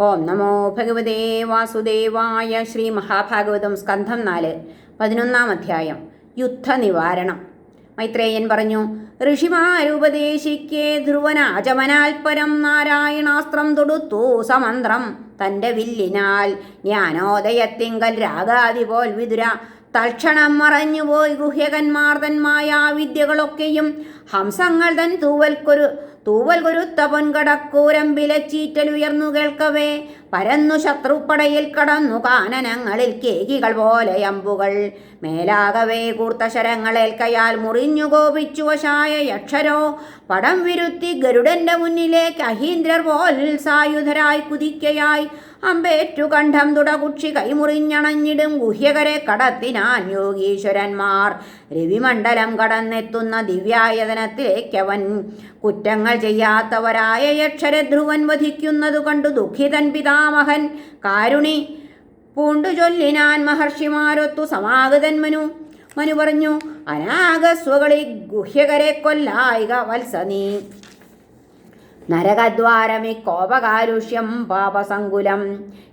ഓം നമോ ഭഗവതേ വാസുദേവായ ശ്രീ മഹാഭാഗവതം സ്കന്ധം നാല് പതിനൊന്നാം അധ്യായം യുദ്ധനിവാരണം. മൈത്രേയൻ പറഞ്ഞു ഋഷിമാരുപദേശിക്കേ ധ്രുവനാചമനാൽപരം നാരായണാസ്ത്രം തൊടുത്തു സമന്ത്രം തന്റെ വില്ലിനാൽ. ജ്ഞാനോദയത്തിങ്കൽ രാഗാദി പോൽ വിതുര. തൽക്ഷണം മറഞ്ഞുപോയി ഗുഹ്യകന്മാർ തന്മായ വിദ്യകളൊക്കെയും ഹംസങ്ങൾ തൻ തൂവൽക്കൊരു തൂവൽ കുരുത്ത പൊൻകടക്കൂരമ്പിലച്ചീറ്റലുയർന്നു കേൾക്കവേ പരന്നു ശത്രുപ്പടയിൽ കടന്നു കാനനങ്ങളിൽ കേകികൾ പോലെ അമ്പുകൾ. മേലാകവേ കൂർത്ത ശരങ്ങളേൽക്കയാൽ മുറിഞ്ഞു കോപിച്ചു വശായ യക്ഷരോ. പടം വിരുത്തി ഗരുഡന്റെ മുന്നിലേക്ക് അഹീന്ദ്രർ പോൽ സായുധരായി കുതിക്കയായി. അമ്പേറ്റു കണ്ഠം തുടകുക്ഷി കൈമുറിഞ്ഞണഞ്ഞിടും ഗുഹ്യകരെ കടത്തിനാൻ യോഗീശ്വരന്മാർ. രവിമണ്ഡലം കടന്നെത്തുന്ന ദിവ്യായതനത്തിലേക്കവൻ. കുറ്റങ്ങൾ ചെയ്യാത്തവരായ യക്ഷരധ്രുവൻ വധിക്കുന്നതു കണ്ടു ദുഃഖിതൻ പിതാമഹൻ കാരുണി. പൂണ്ടു ചൊല്ലിനാൻ മഹർഷിമാരൊത്തു സമാഗതൻ മനു. മനു പറഞ്ഞു അനാഗസ്വകളി ഗുഹ്യകരെ കൊല്ലായിക വത്സനീ. നരകദ്വാരമി കോപകാരുഷ്യം പാപസങ്കുലം.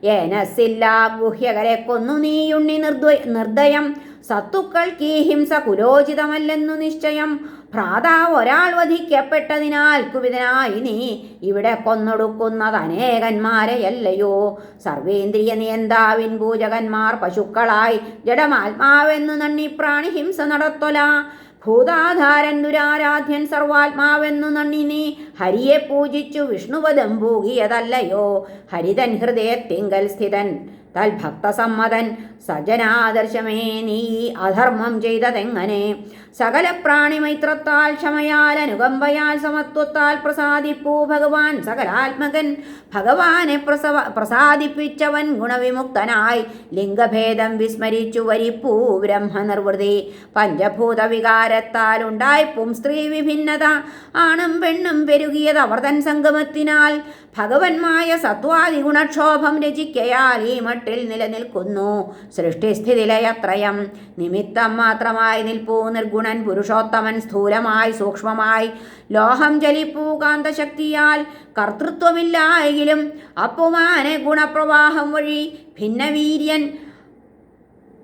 ഏനസില്ല ഗുഹ്യകരെ കൊന്നു നീയുണ്ണി നിർദ്വ നിർദ്ദയം. സത്തുക്കൾക്ക് ഈ ഹിംസ കുലോചിതമല്ലെന്നു നിശ്ചയം. ഭ്രാതാവ് ഒരാൾ വധിക്കപ്പെട്ടതിനാൽ കുവിതനായി നീ ഇവിടെ കൊന്നൊടുക്കുന്നത് അനേകന്മാരെയല്ലയോ. സർവേന്ദ്രിയ നിയന്താവിൻ പൂജകന്മാർ പശുക്കളായി ജഡമാത്മാവെന്നു നണ്ണി പ്രാണി ഹിംസ നടത്തൊല. ഭൂതാധാരൻ ദുരാരാധ്യൻ സർവാത്മാവെന്നു നണ്ണി നീ. ഹരിയെ പൂജിച്ചു വിഷ്ണുപദം പൂകിയതല്ലയോ ഹരിതൻ ഹൃദയത്തിങ്കൽ സ്ഥിതൻ. തൽഭക്തസമ്മതൻ സജ്ജനാദർശമേ നീ അധർമ്മം ചെയ്തതെങ്ങനെ? സകല പ്രാണിമൈത്രത്താൽ ക്ഷമയാൽ അനുകമ്പയാൽ സമത്വത്താൽ പ്രസാദിപ്പൂ ഭഗവാൻ. സകലാത്മകൻ ഭഗവാനെ പ്രസവ പ്രസാദിപ്പിച്ചവൻ ഗുണവിമുക്തനായി. ലിംഗഭേദം വിസ്മരിച്ചു വരിപ്പൂ ബ്രഹ്മനിർവൃതി. പഞ്ചഭൂത വികാരത്താൽ ഉണ്ടായിപ്പും സ്ത്രീ വിഭിന്നത. ആണും പെണ്ണും പെരുകിയത് അവർതൻ സംഗമത്തിനാൽ. ഭഗവന്മായ സത്വാദി ഗുണക്ഷോഭം രചിക്കയാൽ ഈ മട്ടിൽ നിലനിൽക്കുന്നു. സൃഷ്ടിസ്ഥിതിലയത്രയം നിമിത്തം മാത്രമായി നിൽപ്പൂ നിർഗുണൻ പുരുഷോത്തമൻ സ്ഥൂലമായി സൂക്ഷ്മമായി. ലോഹം ജലിപ്പൂ കാന്തശക്തിയാൽ കർത്തൃത്വമില്ലായെങ്കിലും അപ്പുമാനെ ഗുണപ്രവാഹം വഴി ഭിന്നവീര്യൻ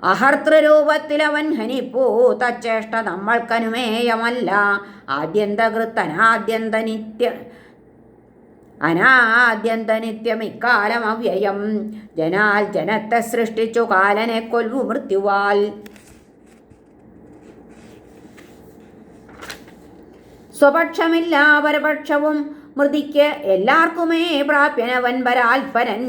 അഹർത്തൃരൂപത്തിൽ അവൻ ഹനിപ്പൂ. തച്ചേഷ്ട നമ്മൾക്കനുമേയമല്ല. ആദ്യന്തകൃത്തനാദ്യന്ത നിത്യ അനാദ്യന്ത നിത്യം ഇക്കാലം അവ്യയം ജനാൽ ജനത്തെ സൃഷ്ടിച്ചു കാലനെ കൊല്ലു മൃത്യുവാൽ. സ്വപക്ഷമില്ല പരപക്ഷവും മൃതിക്ക് എല്ലാവർക്കുമേ പ്രാപ്യനവൻ പരാൽപരൻ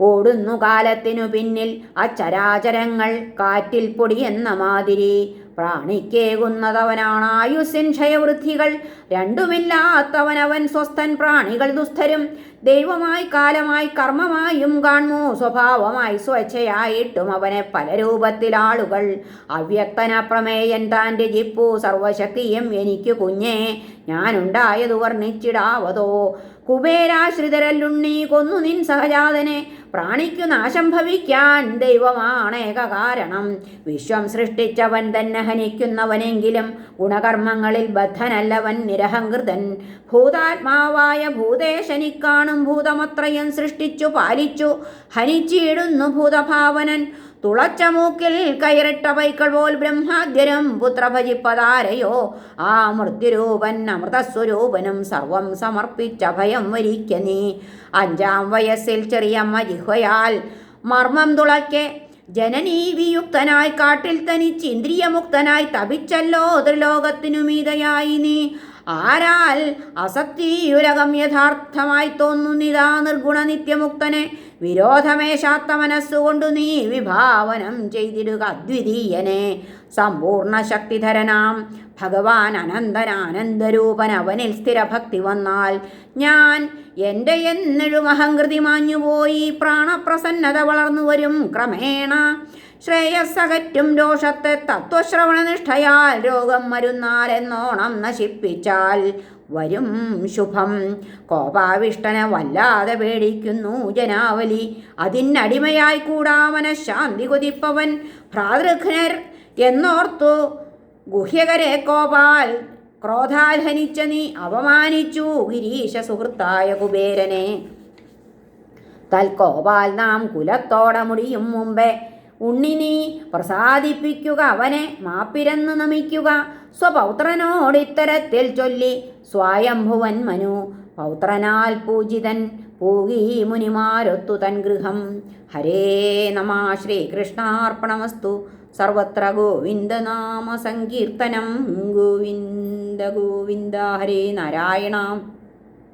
ഓടുന്നു കാലത്തിനു പിന്നിൽ അച്ചരാചരങ്ങൾ കാറ്റിൽ പൊടിയെന്ന മാതിരി. പ്രാണിക്കേകുന്നതവനാണ് ആയുസ്സിൻ ക്ഷയവൃദ്ധികൾ രണ്ടുമില്ലാത്തവനവൻ സ്വസ്ഥൻ പ്രാണികൾ ദുസ്ഥരും. ദൈവമായി കാലമായി കർമ്മമായും കാണുമോ സ്വഭാവമായി സ്വച്ഛയായിട്ടും അവനെ പല രൂപത്തിൽ ആളുകൾ. അവ്യക്തന പ്രമേയൻ താൻ സർവശക്തിയും എനിക്ക് കുഞ്ഞേ ഞാനുണ്ടായത് വർണിച്ചിടാവതോ. കുബേരാശ്രിതരല്ലുണ്ണി കൊന്നു നിൻ സഹജാതനെ. പ്രാണിക്കു നാശം ഭവിക്കാൻ ദൈവമാണേക കാരണം വിശ്വം സൃഷ്ടിച്ചവൻ തന്നെ ഹനിക്കുന്നവനെങ്കിലും ഗുണകർമ്മങ്ങളിൽ ബദ്ധനല്ലവൻ നിരഹങ്കൃതൻ. ഭൂതാത്മാവായ ഭൂതേശനിക്കാണും ഭൂതമത്രയും സൃഷ്ടിച്ചു പാലിച്ചു ഹനിച്ചിടുന്നു ഭൂതഭാവനൻ. തുളച്ച മൂക്കിൽ കയറിട്ട പൈക്കൾ പോൽ ബ്രഹ്മാദ്യരും പുത്രഭജിപ്പതാരയോ? ആ മൃത്യുരൂപൻ അമൃതസ്വരൂപനും സർവം സമർപ്പിച്ച ഭയം വരിക്ക നീ. അഞ്ചാം വയസ്സിൽ ചെറിയമ്മ ജിഹ്വയാൽ മർമ്മം തുളയ്ക്കെ ജനനീ വിയുക്തനായി കാട്ടിൽ തനിച്ച് ഇന്ദ്രിയമുക്തനായി തപിച്ചല്ലോ ത്രിലോകത്തിനു മീതയായി നീ. ആരാൽ അസത്യുരകം യഥാർത്ഥമായി തോന്നുന്നിതാ നിർഗുണ നിത്യമുക്തനെ. വിരോധമേശാത്ത മനസ്സുകൊണ്ടു നീ വിഭാവനം ചെയ്തിടുക അദ്വിതീയനെ സമ്പൂർണ ശക്തിധരനാം ഭഗവാൻ അനന്തനാനന്ദരൂപൻ അവനിൽ സ്ഥിരഭക്തി വന്നാൽ ഞാൻ എന്റെ എന്നിഴും അഹങ്കൃതി മാഞ്ഞുപോയി പ്രാണപ്രസന്നത വളർന്നു വരും. ക്രമേണ ശ്രേയസ്സകറ്റും രോഷത്തെ തത്വശ്രവണനിഷ്ഠയാൽ രോഗം മരുന്നാൽ എന്നോണം നശിപ്പിച്ചാൽ വരും ശുഭം. കോപാവിഷ്ടനെ വല്ലാതെ പേടിക്കുന്നു ജനാവലി. അതിനടിമയായി കൂടാമന മനഃശാന്തി കൊതിപ്പവൻ. ഭ്രാതൃഘ്നർ എന്നോർത്തു ഗുഹ്യകരെ കോപാൽ. ക്രോധാൽ ഹനിച്ച നീ അപമാനിച്ചു ഗിരീശ സുഹൃത്തായ കുബേരനെ. തൽക്കോപാൽ നാം കുലത്തോടെ മുടിയും മുമ്പേ ഉണ്ണിനീ പ്രസാദിപ്പിക്കുക അവനെ മാപ്പിരന്ന് നമിക്കുക. സ്വപൗത്രനോടിത്തരത്തിൽ ചൊല്ലി സ്വായംഭുവൻ മനു പൗത്രനാൽ പൂജിതൻ പൂകി മുനിമാരൊത്തു തൻ ഗൃഹം. ഹരേ നമ ശ്രീകൃഷ്ണാർപ്പണമസ്തു. സർവത്ര ഗോവിന്ദനാമ സങ്കീർത്തനം. ഗോവിന്ദ ഗോവിന്ദ ഹരേ നാരായണ.